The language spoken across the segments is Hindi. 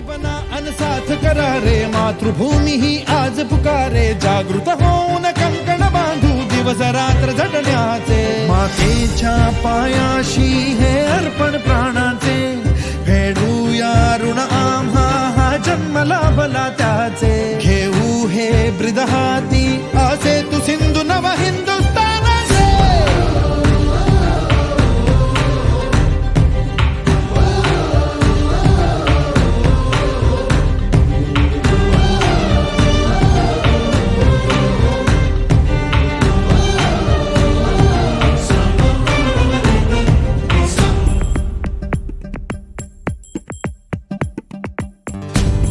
बना, अनसाथ करा रे। ही आज पुकारे। जागृत होऊन कंकण बांधू, दिवस रात्र झटण्याचे। मातेच्या पायाशी हे अर्पण प्राणाचे। फेडूया ऋण आम्हा, हा जन्मला लाभला त्याचे। घेऊ हे ब्रिद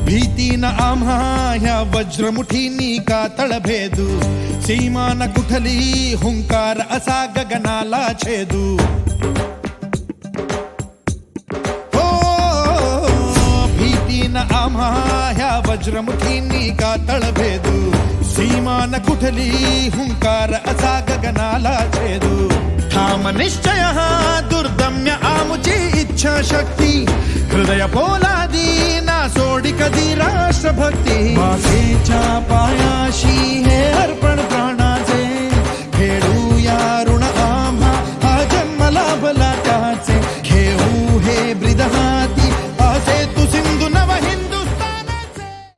भीतीन आम्हा ह्या वज्रमुठीनी का सीमा न कुठली हुंकार असा गगनाला छेदू. हो, भीतीन आम्हा ह्या वज्रमुठीनी का तळभेदू. सीमा न कुठली हुंकार असा गगनाला छेदू. निश्चय हा मोडी कधी राष्ट्रभक्ती माझे पायाशी हे